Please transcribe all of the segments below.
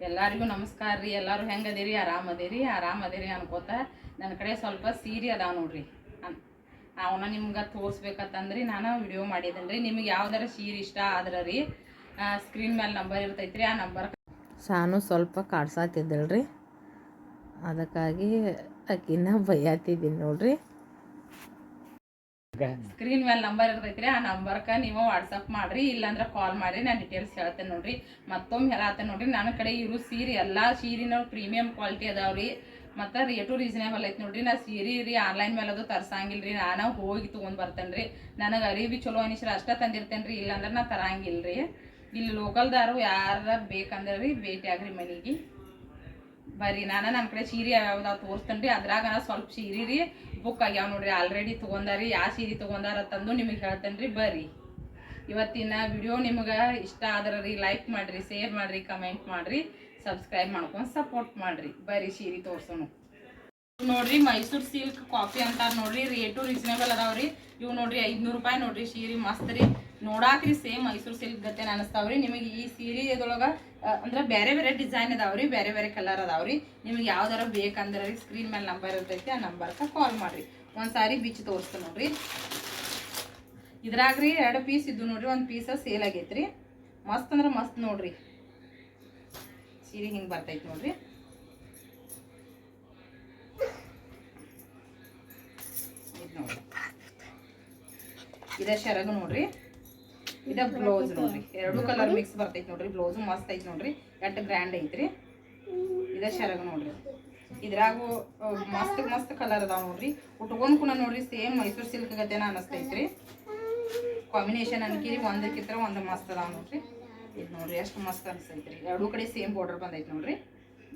ಎಲ್ಲರಿಗೂ ನಮಸ್ಕಾರ ರೀ. ಎಲ್ಲರೂ ಹೆಂಗೆ ಅದೀರಿ? ಆರಾಮ ಅದೀರಿ? ಆರಾಮ ಅದೀರಿ ಅನ್ಕೋತ ನನ್ನ ಕಡೆ ಸ್ವಲ್ಪ ಸೀರೆ ಅದಾವ ನೋಡ್ರಿ. ಅನ್- ನಿಮ್ಗೆ ತೋರಿಸ್ಬೇಕಂತಂದ್ರಿ ನಾನು ವಿಡಿಯೋ ಮಾಡಿದ್ದೀನಿ ರೀ. ನಿಮ್ಗೆ ಯಾವ್ದಾರ ಸೀರೆ ಇಷ್ಟ ಆದ್ರೆ ರೀ ಸ್ಕ್ರೀನ್ ಮೇಲೆ ನಂಬರ್ ಇರ್ತೈತ್ರಿ, ಆ ನಂಬರ್ ಸಾನು ಸ್ವಲ್ಪ ಕಾಡ್ಸಾತಿದ್ದಳ್ರಿ ಅದಕ್ಕಾಗಿ ಅಕ್ಕಿನ ಬೈಯಾತಿದ್ದೀನಿ ನೋಡ್ರಿ. ಸ್ಕ್ರೀನ್ ಮೇಲೆ ನಂಬರ್ ಇರ್ತೈತ್ರಿ, ಆ ನಂಬರ್ಗೆ ನೀವು ವಾಟ್ಸಪ್ ಮಾಡ್ರಿ, ಇಲ್ಲಾಂದ್ರೆ ಕಾಲ್ ಮಾಡ್ರಿ, ನಾನು ಡೀಟೇಲ್ಸ್ ಹೇಳ್ತೇನೆ ನೋಡ್ರಿ. ಮತ್ತೊಮ್ಮೆ ಹೇಳತ್ತೇನೆ ನೋಡ್ರಿ, ನನ್ನ ಕಡೆ ಇರೋ ಸೀರೆ ಎಲ್ಲ ಸೀರೆನ ಪ್ರೀಮಿಯಂ ಕ್ವಾಲಿಟಿ ಅದಾವ್ರಿ. ಮತ್ತು ರೇಟು ರೀಸನೇಬಲ್ ಐತಿ ನೋಡ್ರಿ, ನಾ ಸೀರೆ ರೀ ಆನ್ಲೈನ್ ಮೇಲೆ ಅದು ತರ್ಸಂಗಿಲ್ಲ ರೀ ನಾನು ಹೋಗಿ ತೊಗೊಂಡು ಬರ್ತೇನೆ ರೀ ನನಗೆ ಅರಿವಿ ಚಲೋ ಅನಿಸ್ರಿ, ಅಷ್ಟೇ ತಂದಿರ್ತೇನೆ ರೀ ಇಲ್ಲಾಂದ್ರೆ ನಾ ತರಂಗಿಲ್ಲ ರೀ ಇಲ್ಲಿ ಲೋಕಲ್ದಾರು ಯಾರ ಬೇಕಂದ್ರೆ ರೀ, ಭೇಟಿ ಆಗ್ರಿ ಮನೆಗೆ. ಬರ್ರಿ, ನಾನು ನನ್ನ ಕಡೆ ಸೀರೆ ಯಾವ್ದಾವ್ ತೋರಿಸ್ತೇನೆ ರೀ ಅದ್ರಾಗ ಸ್ವಲ್ಪ ಸೀರೆ ರೀ ಬುಕ್ ಆಗ್ಯಾವ ನೋಡ್ರಿ ಆಲ್ರೆಡಿ ತೊಗೊಂಡಾರಿ ಯಾವ ಸೀರೆ ತೊಗೊಂಡಾರ ತಂದು ನಿಮಗೆ ಹೇಳ್ತೇನೆ ರೀ ಬರ್ರಿ. ಇವತ್ತಿನ ವಿಡಿಯೋ ನಿಮಗೆ ಇಷ್ಟ ಆದ್ರೆ ರೀ ಲೈಕ್ ಮಾಡಿರಿ ಶೇರ್ ಮಾಡಿರಿ ಕಮೆಂಟ್ ಮಾಡಿರಿ ಸಬ್ಸ್ಕ್ರೈಬ್ ಮಾಡ್ಕೊಂಡು ಸಪೋರ್ಟ್ ಮಾಡಿರಿ, ಬರ್ರಿ ಸೀರೆ ತೋರಿಸೋಣ. ನೋಡ್ರಿ, ಮೈಸೂರು ಸಿಲ್ಕ್ ಕಾಫಿ ಅಂತಾರೆ ನೋಡ್ರಿ ರೇಟು ರೀಸನೇಬಲ್ ಅದಾವ್ರಿ. ಇವು ನೋಡ್ರಿ, ಐದ್ನೂರು ರೂಪಾಯಿ ನೋಡ್ರಿ, ಸೀರೆ ಮಸ್ತ್ ರೀ. ನೋಡಾಕ್ರಿ ಸೇಮ್ ಮೈಸೂರು ಸಿಲ್ಕ್ ಗತೆ ಅನಿಸ್ತಾವ್ರಿ. ನಿಮಗೆ ಈ ಸೀರೆದೊಳಗೆ ಅಂದ್ರೆ ಬೇರೆ ಬೇರೆ ಡಿಸೈನ್ ಅದಾವ್ರಿ ಬೇರೆ ಬೇರೆ ಕಲರ್ ಅದಾವ್ರಿ. ನಿಮಗೆ ಯಾವ್ದಾರ ಬೇಕಂದ್ರೆ ಸ್ಕ್ರೀನ್ ಮೇಲೆ ನಂಬರ್ ಇರ್ತೈತಿ, ಆ ನಂಬರ್ಗೆ ಕಾಲ್ ಮಾಡ್ರಿ. ಒಂದು ಸಾರಿ ಬಿಚ್ಚಿ ತೋರಿಸ್ತೇನೆ ನೋಡ್ರಿ. ಇದ್ರಾಗ್ರಿ ಎರಡು ಪೀಸ್ ಇದ್ದು ನೋಡ್ರಿ, ಒಂದು ಪೀಸ ಸೇಲ್ ಆಗೈತ್ರಿ. ಮಸ್ತ್ ಅಂದ್ರೆ ಮಸ್ತ್ ನೋಡ್ರಿ. ಸೀರೆ ಹಿಂಗೆ ಬರ್ತೈತಿ ನೋಡ್ರಿ. ಇದೆ ನೋಡ್ರಿ. ಇದ ಶರಗು ನೋಡ್ರಿ. ಇದ ಬ್ಲೌಸ್ ನೋಡ್ರಿ. ಎರಡು ಕಲರ್ ಮಿಕ್ಸ್ ಬರ್ತೈತಿ ನೋಡ್ರಿ. ಬ್ಲೌಸ್ ಮಸ್ತ್ ಐತಿ ನೋಡ್ರಿ. ಎಷ್ಟು ಗ್ರ್ಯಾಂಡ್ ಐತ್ರಿ. ಇದ ಶರಗ ನೋಡ್ರಿ. ಇದ್ರಾಗು ಮಸ್ತ್ ಮಸ್ತ್ ಕಲರ್ ಅದಾವ ನೋಡ್ರಿ. ಉಟ್ಕೊಂಡ್ ಕೂಡ ನೋಡ್ರಿ. ಸೇಮ್ ಮೈಸೂರು ಸಿಲ್ಕ್ ಗತೆನ ಅನಸ್ತೈತ್ರಿ. ಕಾಂಬಿನೇಷನ್ ಅನ್ಕಿರಿ ಒಂದಕ್ಕಿತ್ರ ಒಂದು ಮಸ್ತ್ ಅದಾವ ನೋಡ್ರಿ. ಇದು ನೋಡ್ರಿ ಎಷ್ಟು ಮಸ್ತ್ ಅನ್ಸೈತ್ರಿ. ಎರಡೂ ಕಡೆ ಸೇಮ್ ಬಾರ್ಡರ್ ಬಂದೈತಿ ನೋಡ್ರಿ.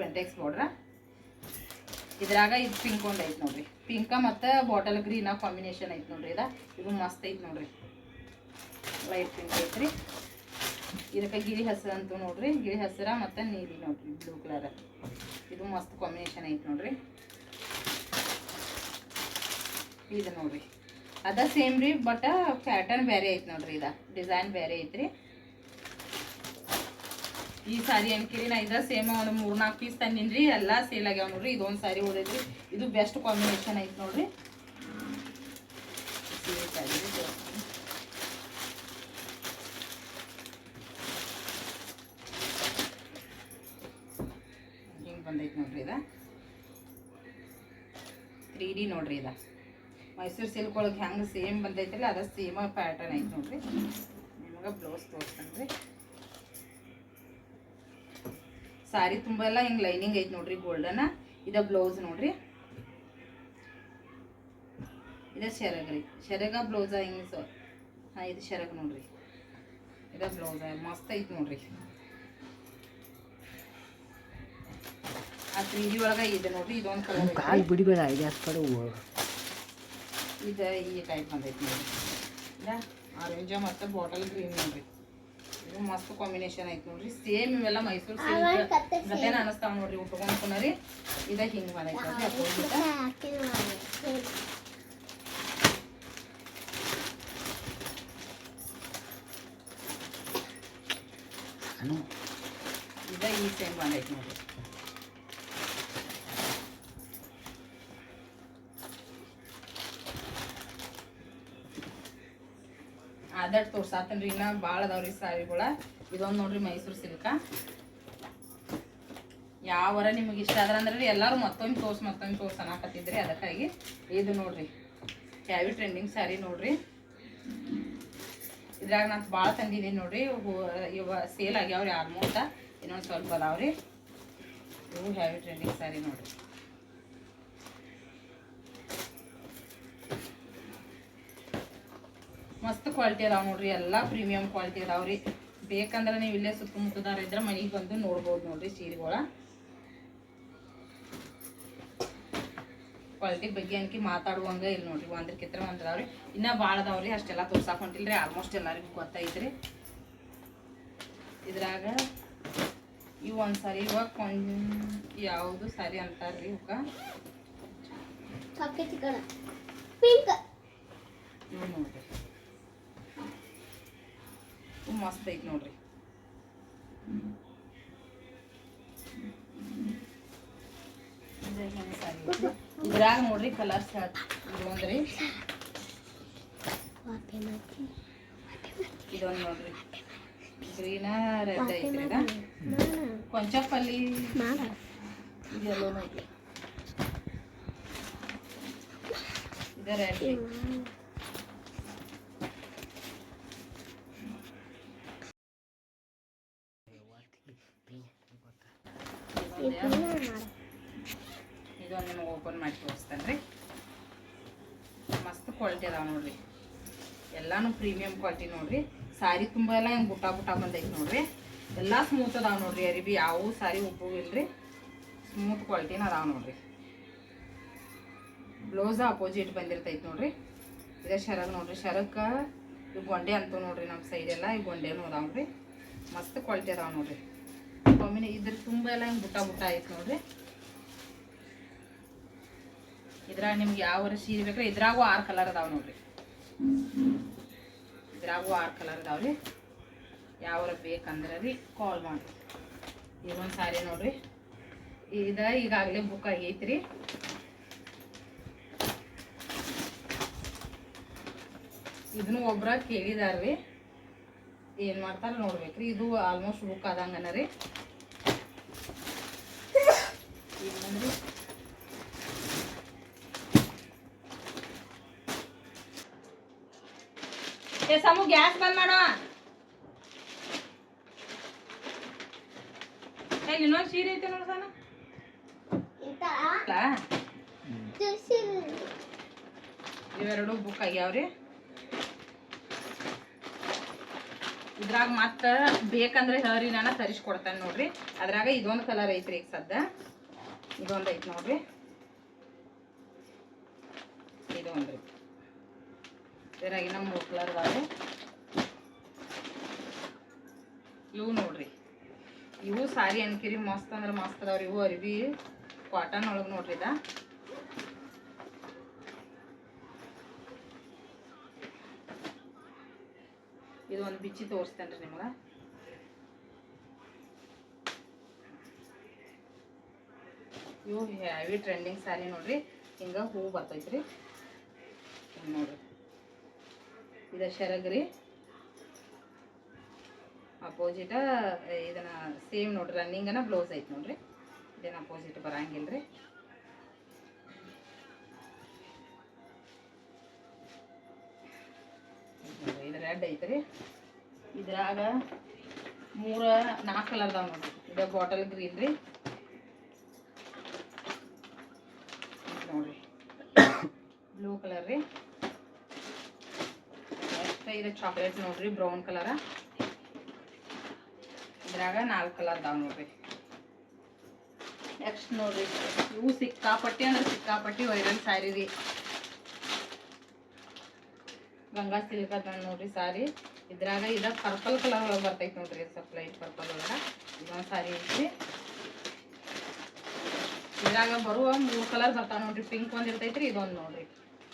ಬೆಂಟೆಕ್ಸ್ ಬಾರ್ಡ್ರ ಇದ್ರಾಗ ಇದು ಪಿಂಕ್ ಒಂದು ಐತಿ ನೋಡ್ರಿ. ಪಿಂಕ ಮತ್ತು ಬಾಟಲ್ ಗ್ರೀನ ಕಾಂಬಿನೇಷನ್ ಐತಿ ನೋಡ್ರಿ ಇದ. ಇದು ಮಸ್ತ್ ಐತಿ ನೋಡ್ರಿ. ಲೈಟ್ ಪಿಂಕ್ ಐತ್ರಿ. ಇದಕ್ಕೆ ಗಿಳಿ ಹಸಿರು ಅಂತೂ ನೋಡ್ರಿ. ಗಿಳಿ ಹಸಿರ ಮತ್ತು ನೀಲಿ ನೋಡ್ರಿ ಬ್ಲೂ ಕಲರ್ ಇದು ಮಸ್ತ್ ಕಾಂಬಿನೇಷನ್ ಐತೆ ನೋಡ್ರಿ. ಇದು ನೋಡ್ರಿ. ಅದ ಸೇಮ್ ರೀ ಬಟ್ ಪ್ಯಾಟರ್ನ್ ಬೇರೆ ಐತೆ ನೋಡ್ರಿ ಇದ. ಡಿಸೈನ್ ಬೇರೆ ಐತ್ರಿ. ಈ ಸಾರಿ ಅನ್ಕಿರಿ ನಾ ಇದು ಸೇಮ್ ಒಂದು ಮೂರ್ ನಾಲ್ಕು ಪೀಸ್ ತಂದಿನ್ರಿ. ಎಲ್ಲ ಸೇಲ್ ಆಗ್ಯಾವ ನೋಡ್ರಿ. ಇದೊಂದು ಸಾರಿ ಓದೈತ್ರಿ ಇದು ಬೆಸ್ಟ್ ಕಾಂಬಿನೇಷನ್ ಐತೆ ನೋಡ್ರಿ ಸೀರೆ ಸಾರಿ ರೀ ತೋರ್ಸ್ತೀನಿ. ಹಿಂಗ್ ಬಂದೈತಿ ನೋಡ್ರಿ ಇದ ತ್ರೀ ಡಿ ನೋಡ್ರಿ ಇದ. ಮೈಸೂರು ಸಿಲ್ಕ್ ಒಳಗೆ ಹೆಂಗೆ ಸೇಮ್ ಬಂದೈತಲ್ಲ ಅದ ಸೇಮ್ ಪ್ಯಾಟರ್ನ್ ಐತೆ ನೋಡ್ರಿ. ನಿಮಗೆ ಬ್ಲೌಸ್ ತೋರಿಸ್ತೀನಿ ಸಾರಿ ತುಂಬ ಎಲ್ಲ ಹಿಂಗೆ ಲೈನಿಂಗ್ ಐತೆ ನೋಡ್ರಿ ಗೋಲ್ಡನ್ ಇದ ಬ್ಲೌಸ್ ನೋಡ್ರಿ. ಇದ ಶರಗ್ ರೀ. ಶೆರಗ ಬ್ಲೌಸ ಹಿಂಗೆ ಸೊ ಹಾಂ, ಇದು ಶರಗ್ ನೋಡ್ರಿ. ಇದ ಬ್ಲೌಸ ಮಸ್ತ್ ಐತೆ ನೋಡ್ರಿ. ಆ ತ್ರೀ ಡಿ ಒಳಗೆ ಇದೆ ನೋಡ್ರಿ ಇದೊಂದು ಕಲರ್ ಕಾಲು ಬಿಡಿಬೇಡ ಐದು ಕಡೆ ಇದು ಈ ಟೈಪ್ ಬಂದೈತಿ ನೋಡ್ರಿ ಆರೆಂಜ ಮತ್ತು ಬಾಟಲ್ ಗ್ರೀನ್ ನೋಡ್ರಿ. ಇದು ಮಸ್ತ್ ಕಾಂಬಿನೇಷನ್ ಐತಿ ನೋಡ್ರಿ. ಸೇಮ್ ಇವೆಲ್ಲ ಮೈಸೂರು ಸಿಲ್ಕ್ ಗತೆನ ಅನಸ್ತಾವ ನೋಡ್ರಿ ಉಟ್ಕೊಂಡ್ ರೀ ಇದ ಹಿಂಗ್ ಬಂದೈತಿ ಇದ ಈ ಸೇಮ್ ಬಂದೈತಿ ನೋಡ್ರಿ. ಅದಟ್ ತೋರ್ಸಾತನ್ರಿ, ಇನ್ನ ಭಾಳ ಅದಾವ್ರಿ ಸಾರಿಗಳ. ಇದೊಂದು ನೋಡ್ರಿ ಮೈಸೂರು ಸಿಲ್ಕ. ಯಾವರ ನಿಮಗೆ ಇಷ್ಟ ಆದ್ರ ಅಂದ್ರೆ ಎಲ್ಲರೂ ಮತ್ತೊಂದು ತೋರ್ಸ್ ಮತ್ತೊಂದು ತೋರ್ಸ್ ಅನ್ನಕತ್ತಿದ್ರಿ ಅದಕ್ಕಾಗಿ. ಇದು ನೋಡ್ರಿ ಹ್ಯಾವಿ ಟ್ರೆಂಡಿಂಗ್ ಸ್ಯಾರಿ ನೋಡ್ರಿ. ಇದ್ರಾಗ ನಾನು ಭಾಳ ತಂದಿದ್ದೀನಿ ನೋಡ್ರಿ ಇವ ಸೇಲ್ ಆಗ್ಯಾವ್ರಿ ಆಲ್ಮೋಸ್ಟ್ ಇನ್ನೊಂದು ಸ್ವಲ್ಪ ಅದಾವ್ರಿ. ಇವು ಹ್ಯಾವಿ ಟ್ರೆಂಡಿಂಗ್ ಸ್ಯಾರಿ ನೋಡ್ರಿ. ಮಸ್ತ್ ಕ್ವಾಲಿಟಿ ಅದಾವ ನೋಡ್ರಿ ಎಲ್ಲ ಪ್ರೀಮಿಯಂ ಕ್ವಾಲಿಟಿ ಅದಾವ್ರಿ ಬೇಕಂದ್ರೆ ನೀವು ಇಲ್ಲೇ ಸುತ್ತಮುತ್ತದಾರ ಇದ್ರೆ ಮನೆಗೆ ಬಂದು ನೋಡ್ಬೋದು ನೋಡ್ರಿ ಸೀರೆಗಳ. ಕ್ವಾಲಿಟಿ ಬಗ್ಗೆ ಅನ್ಕಿ ಮಾತಾಡುವಂಗ ಇಲ್ಲ ನೋಡ್ರಿ ಒಂದ್ರಕ್ಕಿತ್ರ ಒಂದ್ ಒಂದ್ರಿ ಇನ್ನ ಭಾಳ ಅದಾವ್ರಿ ಅಷ್ಟೆಲ್ಲ ತೋರ್ಸಾಕ್ ಹೊಂಟಿಲ್ರಿ ಆಲ್ಮೋಸ್ಟ್ ಎಲ್ಲರಿಗೂ ಗೊತ್ತೈತ್ರಿ ಇದ್ರಾಗ ಇವು ಒಂದು ಸಾರಿ ಇವಾಗ ಕೊಂಜ್ ಯಾವುದು ಸಾರಿ ಅಂತಾರ್ರಿ ಇವಕ್ಕ ಪಿಂಕ್ ಇವು ಮಸ್ತ್ ಐತೆ ನೋಡ್ರಿ. ಇದ್ರಾಗ ನೋಡ್ರಿ ಕಲರ್ಸ್ ಇದೊಂದ್ರಿ ಇದೊಂದು ನೋಡ್ರಿ. ಗ್ರೀನ ರೆಡ್ ಐತ್ರಿ ಕೊಂಚಪ್ಪಲ್ಲಿ ಇದೆಲ್ಲೋ ಐತಿ. ಇದು ರೆಡ್ ಕ್ವಾಲಿಟಿ ಅದಾವೆ ನೋಡ್ರಿ. ಎಲ್ಲಾನು ಪ್ರೀಮಿಯಂ ಕ್ವಾಲಿಟಿ ನೋಡ್ರಿ. ಸಾರಿ ತುಂಬ ಎಲ್ಲ ಹಿಂಗೆ ಬುಟ್ಟ ಬುಟ್ಟ ಬಂದೈತೆ ನೋಡ್ರಿ. ಎಲ್ಲ ಸ್ಮೂತ್ ಅದಾವೆ ನೋಡ್ರಿ ಅರಿಬಿ ಯಾವ ಸಾರಿ ಉಪ್ಪು ಇಲ್ರಿ. ಸ್ಮೂತ್ ಕ್ವಾಲಿಟಿನ ಅದಾವೆ ನೋಡ್ರಿ. ಬ್ಲೌಸ್ ಅಪೋಸಿಟ್ ಬಂದಿರ್ತೈತೆ ನೋಡ್ರಿ. ಇದೇ ಶರಗ್ ನೋಡ್ರಿ. ಶರಕ್ಕೆ ಈ ಗೊಂಡೆ ಅಂತೂ ನೋಡ್ರಿ ನಮ್ಮ ಸೈಡ್ ಎಲ್ಲ. ಈ ಗೊಂಡೆನೂ ರೀ ಮಸ್ತ್ ಕ್ವಾಲಿಟಿ ಅದಾವೆ ನೋಡ್ರಿ. ಒಮ್ಮೆ ಇದ್ರ ತುಂಬ ಎಲ್ಲ ಹಿಂಗೆ ಬುಟ್ಟ ಬುಟ್ಟ ಐತಿ ನೋಡ್ರಿ. ಇದ್ರಾಗ ನಿಮ್ಗೆ ಯಾವ ಸೀರೆ ಬೇಕ್ರಿ, ಇದ್ರಾಗೂ ಆರು ಕಲರ್ ಅದಾವ ನೋಡ್ರಿ. ಇದ್ರಾಗೂ ಆರು ಕಲರ್ ಅದಾವ್ರಿ ಯಾವ್ರ ಬೇಕಂದ್ರೆ ರೀ ಕಾಲ್ ಮಾಡಿ. ಇದೊಂದು ಸಾರಿ ನೋಡ್ರಿ. ಇದ ಈಗಾಗಲೇ ಬುಕ್ ಆಗೈತ್ರಿ. ಇದನ್ನು ಒಬ್ರ ಕೇಳಿದಾರ್ರಿ ಏನು ಮಾಡ್ತಾರೆ ನೋಡ್ಬೇಕ್ರಿ, ಇದು ಆಲ್ಮೋಸ್ಟ್ ಬುಕ್ ಆದಂಗನ ರೀ. ಏ ಸಮು ಗ್ಯಾಸ್ ಬಂದ್ ಮಾಡೋ. ಏ ಇನ್ನೊಂದು ಸೀರೆ ಐತೆ ನೋಡು ತುಳಸಿ ಇವೆರಡು ಬುಕ್ ಆಗ್ಯಾವ್ರಿ. ಇದ್ರಾಗ ಮತ್ತೆ ಬೇಕಂದ್ರೆ ಹೇಳ್ರಿ ನಾನು ತರಿಸ್ಕೊಡ್ತೇನೆ ನೋಡ್ರಿ. ಅದ್ರಾಗ ಇದೊಂದು ಕಲರ್ ಐತ್ರಿ ಈಗ ಸದ್ದ. ಇದೊಂದು ಐತಿ ನೋಡ್ರಿ. ಇದೊಂದ್ರಿ. ಇದ್ರಾಗ ಇನ್ನ ಮೂರು ಕಲರ್ ಅದಾವೆ ಇವು ನೋಡ್ರಿ. ಇವು ಸಾರಿ ಅನ್ಕಿರಿ, ಮಸ್ತ್ ಅಂದ್ರೆ ಮಸ್ತ್ ಅದಾವ್ರಿ ಇವು ಅರಿವಿ ಕಾಟನ್ ಒಳಗೆ ನೋಡ್ರಿ ಇದ. ಇದು ಒಂದು ಬಿಚ್ಚಿ ತೋರಿಸ್ತೇನೆ ರೀ ನಿಮ್ಗೆ. ಇವು ಹೆವಿ ಟ್ರೆಂಡಿಂಗ್ ಸ್ಯಾರಿ ನೋಡ್ರಿ. ಹಿಂಗೆ ಹೂವು ಬರ್ತೈತ್ರಿ. ನೋಡ್ರಿ. ಶರಗ್ ರೀ ಅಪೋಸಿಟ ಇದನ್ನ ಸೇಮ್ ನೋಡ್ರಿ ರನ್ನಿಂಗನ ಬ್ಲೌಸ್ ಐತಿ ನೋಡ್ರಿ. ಇದೇನು ಅಪೋಸಿಟ್ ಬರಂಗಿಲ್ಲ ರೀ ಇದು ರೆಡ್ ಐತ್ರಿ. ಇದ್ರಾಗ ಮೂರ ನಾಲ್ಕು ಕಲರ್ ಅದಾವ ನೋಡ್ರಿ. ಇದ ಬಾಟಲ್ ಗ್ರೀನ್ ರೀ. ನೋಡ್ರಿ. ಬ್ಲೂ ಕಲರ್ ರೀ. ಇದು ಚಾಕ್ಲೇಟ್ ನೋಡ್ರಿ, ಬ್ರೌನ್ ಕಲರ. ಇದ್ರಾಗ ನಾಲ್ಕು ಕಲರ್ ಅದಾವ ನೋಡ್ರಿ. ನೆಕ್ಸ್ಟ್ ನೋಡ್ರಿ, ಇವು ಸಿಕ್ಕಾಪಟ್ಟಿ ಅಂದ್ರೆ ಸಿಕ್ಕಾಪಟ್ಟಿ ವೈರಲ್ ಸ್ಯಾರಿ ರೀ. ಗಂಗಾ ಸಿಲ್ಕ್ ಅದ ನೋಡ್ರಿ ಸಾರಿ ಇದ್ರಾಗ ಇದ ಪರ್ಪಲ್ ಕಲರ್ ಒಳಗೆ ಬರ್ತೈತಿ ನೋಡ್ರಿ ಸ್ವಲ್ಪ ಲೈಟ್ ಪರ್ಪಲ್ ಒಳಗೆ. ಇದೊಂದು ಸಾರಿ ಐತ್ರಿ. ಇದ್ರಾಗ ಬರುವ ಮೂರು ಕಲರ್ ಬರ್ತಾವ ನೋಡ್ರಿ ಪಿಂಕ್ ಒಂದು ಇರ್ತೈತ್ರಿ, ಇದೊಂದು ನೋಡ್ರಿ.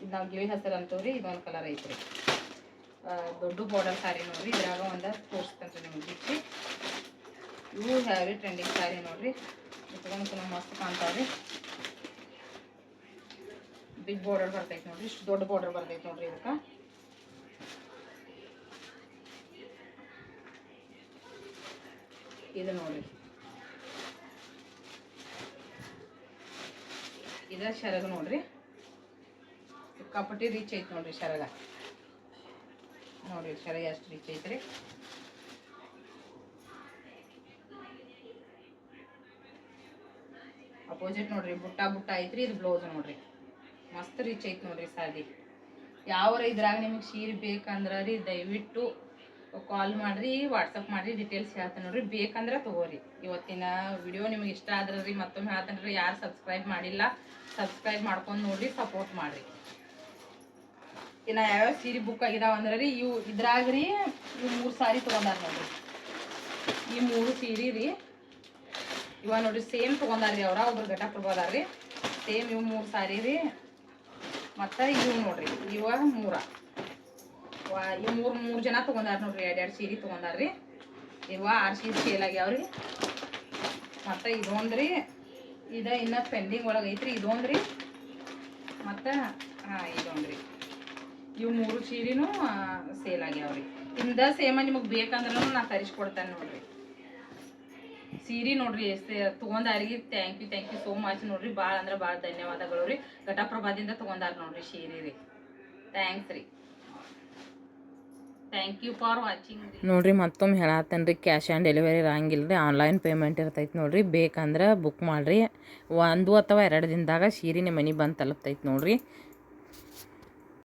ಇದು ನಾವು ಗಿಳಿ ಹಸಿರು ಅಂತೀವ್ರಿ, ಇದೊಂದು ಕಲರ್ ಐತ್ರಿ. ದೊಡ್ಡ ಬಾರ್ಡರ್ ಸಾರಿ ನೋಡ್ರಿ. ಇದ್ರಾಗ ಒಂದ ತೋರಿಸ್ತೇನೆ ನಿಮ್ಗೆ ಬಿಚ್ಚಿ ಇವು ಹೆವಿ ಟ್ರೆಂಡಿಂಗ್ ಸಾರಿ ನೋಡ್ರಿ. ಇಟ್ಕೊಂಡು ಮಸ್ತ್ ಕಾಣ್ತಾವ್ರಿ. ಬಿಗ್ ಬಾರ್ಡರ್ ಬರ್ತೈತಿ ನೋಡ್ರಿ. ಇಷ್ಟು ದೊಡ್ಡ ಬಾರ್ಡರ್ ಬರ್ತೈತಿ ನೋಡ್ರಿ ಇದಕ್ಕೆ. ಇದು ನೋಡಿ ಇದ ಶರಗ ನೋಡ್ರಿ. ಕಪಟಿ ರೀಚ್ ಐತಿ ನೋಡ್ರಿ ಶರಗ. ನೋಡ್ರಿ ಶರಗ ಎಷ್ಟು ರೀಚ್ ಐತ್ರಿ. ಅಪೋಸಿಟ್ ನೋಡ್ರಿ, ಬುಟ್ಟ ಬುಟ್ಟ ಐತ್ರಿ, ಇದು ಬ್ಲೌಸ್ ನೋಡ್ರಿ. ಮಸ್ತ್ ರೀಚ್ ಐತಿ ನೋಡ್ರಿ ಸಾರಿ ಯಾವ್ರ ಇದ್ರಾಗ ನಿಮಗೆ ಸೀರೆ ಬೇಕಂದ್ರೆ ರೀ, ದಯವಿಟ್ಟು ಕಾಲ್ ಮಾಡ್ರಿ ವಾಟ್ಸಪ್ ಮಾಡ್ರಿ ಡೀಟೇಲ್ಸ್ ಹೇಳ್ತೇನೆ ನೋಡ್ರಿ. ಬೇಕಂದ್ರೆ ತಗೋರಿ. ಇವತ್ತಿನ ವಿಡಿಯೋ ನಿಮಗೆ ಇಷ್ಟ ಆದ್ರೆ ರೀ, ಮತ್ತೊಮ್ಮೆ ಹೇಳ್ತೇನೆ ರೀ ಯಾರು ಸಬ್ಸ್ಕ್ರೈಬ್ ಮಾಡಿಲ್ಲ ಸಬ್ಸ್ಕ್ರೈಬ್ ಮಾಡ್ಕೊಂಡು ನೋಡ್ರಿ ಸಪೋರ್ಟ್ ಮಾಡ್ರಿ. ಇನ್ನು ಯಾವ್ಯಾವ ಸೀರೆ ಬುಕ್ ಆಗಿದಾವ ಅಂದ್ರೆ ರೀ, ಇವು ಇದ್ರಾಗ ರೀ ಇವು ಮೂರು ಸಾರಿ ತೊಗೊಂಡಾರ ನೋಡ್ರಿ. ಈ ಮೂರು ಸೀರೆ ರೀ, ಇವ ನೋಡ್ರಿ ಸೇಮ್ ತೊಗೊಂಡಾರ್ರಿ ಅವ್ರ ಒಬ್ರು ಘಟಪ್ರಭು ರೀ. ಸೇಮ್ ಇವು ಮೂರು ಸಾರಿ ರೀ. ಮತ್ತು ಇವು ನೋಡ್ರಿ, ಇವ ಮೂರ. ಈ ಮೂರು ಮೂರು ಜನ ತಗೊಂಡಾರ ನೋಡ್ರಿ ಎರಡು ಎರಡು ಸೀರೆ ತೊಗೊಂಡಾರ್ರಿ ಇವ ಆರು ಸೀರೆ ಸೇಲ್ ಮತ್ತು ಇದೊಂದು ರೀ, ಇದು ಇನ್ನು ಪೆಂಡಿಂಗ್ ಒಳಗೆ ಐತ್ರಿ, ಇದೊಂದು ರೀ. ಮತ್ತು, ಹಾಂ ಇವು ಮೂರು ಸೀರೆನೂ ಸೇಲ್ ಆಗ್ಯಾವ್ರಿ. ಇಂದ ಸೇಮ ನಿಮಗೆ ಬೇಕಂದ್ರೂ ನಾ ತರಿಸ್ಕೊಡ್ತೇನೆ ನೋಡ್ರಿ. ಸೀರೆ ನೋಡ್ರಿ ಎಷ್ಟು ತೊಗೊಂಡಾರಿಗೆ thank you thank you so much ನೋಡ್ರಿ. ಭಾಳ ಅಂದ್ರೆ ಭಾಳ ಧನ್ಯವಾದಗಳು ರೀ. ಘಟಪ್ರಭಾದಿಂದ ತೊಗೊಂಡಾರ ನೋಡ್ರಿ ಸೀರೆ ರೀ. ಥ್ಯಾಂಕ್ಸ್ ರೀ. ಥ್ಯಾಂಕ್ ಯು ಫಾರ್ ವಾಚಿಂಗ್ ನೋಡ್ರಿ, ಮತ್ತೊಮ್ಮೆ ಹೇಳತ್ತೇನೆ ರೀ ಕ್ಯಾಶ್ ಆನ್ ಡೆಲಿವರಿ ಇರಂಗಿಲ್ಲ ರೀ ಆನ್ಲೈನ್ ಪೇಮೆಂಟ್ ಇರ್ತೈತೆ ನೋಡ್ರಿ. ಬೇಕಂದ್ರೆ ಬುಕ್ ಮಾಡಿರಿ. ಒಂದು ಅಥವಾ ಎರಡು ದಿನದಾಗ ಸೀರೆ ನಿಮ್ಮ ಮನೆ ಬಂದು ತಲುಪ್ತೈತೆ ನೋಡ್ರಿ.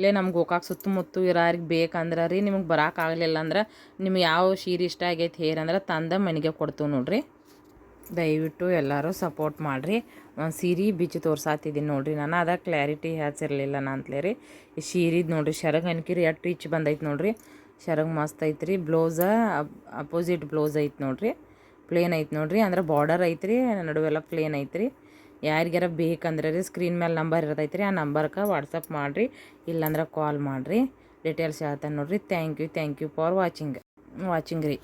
ಇಲ್ಲೇ ನಮ್ಗೆ ಗೋಕಾಕ್ ಸುತ್ತಮುತ್ತ ಇರೋರಿಗೆ ಬೇಕಂದ್ರೆ ರೀ, ನಿಮ್ಗೆ ಬರೋಕ್ಕಾಗಲಿಲ್ಲ ಅಂದ್ರೆ ನಿಮ್ಗೆ ಯಾವ ಸೀರೆ ಇಷ್ಟ ಆಗೈತೆ ಹೇರ್ ಅಂದ್ರೆ ತಂದ ಮನೆಗೆ ಕೊಡ್ತೀವಿ ನೋಡಿರಿ. ದಯವಿಟ್ಟು ಎಲ್ಲರೂ ಸಪೋರ್ಟ್ ಮಾಡಿರಿ. ಒಂದು ಸೀರೆ ಬಿಚ್ಚಿ ತೋರ್ಸಾತಿದ್ದೀನಿ ನೋಡಿರಿ ನಾನು, ಅದ ಕ್ಲಾರಿಟಿ ಹೆಚ್ಚಿರಲಿಲ್ಲ ನಾನು ರೀ. ಈ ಸೀರಿದು ನೋಡಿರಿ ಶರಗ್ ಅನ್ಕಿರಿ ಎಷ್ಟು ರಿಚ್ ಬಂದೈತೆ ನೋಡಿರಿ. ಶರಗ್ ಮಸ್ತ್ ಐತ್ರಿ ಬ್ಲೌಸ ಅಪೋಸಿಟ್ ಬ್ಲೌಸ್ ಐತೆ ನೋಡಿರಿ. ಪ್ಲೇನ್ ಐತೆ ನೋಡಿರಿ, ಅಂದ್ರೆ ಬಾರ್ಡರ್ ಐತ್ರಿ, ನಡುವೆಲ್ಲ ಪ್ಲೇನ್ ಐತ್ರಿ. ಯಾರಿಗಾರ ಬೇಕಂದ್ರೆ ರೀ ಸ್ಕ್ರೀನ್ ಮೇಲೆ ನಂಬರ್ ಇರ್ತೈತೆ ರೀ ಆ ನಂಬರ್ಗೆ ವಾಟ್ಸಪ್ ಮಾಡಿರಿ, ಇಲ್ಲಾಂದ್ರೆ ಕಾಲ್ ಮಾಡಿರಿ. ಡೀಟೇಲ್ಸ್ ಹೇಳ್ತಾನೆ ನೋಡಿರಿ. Thank you thank you for watching watching ರೀ.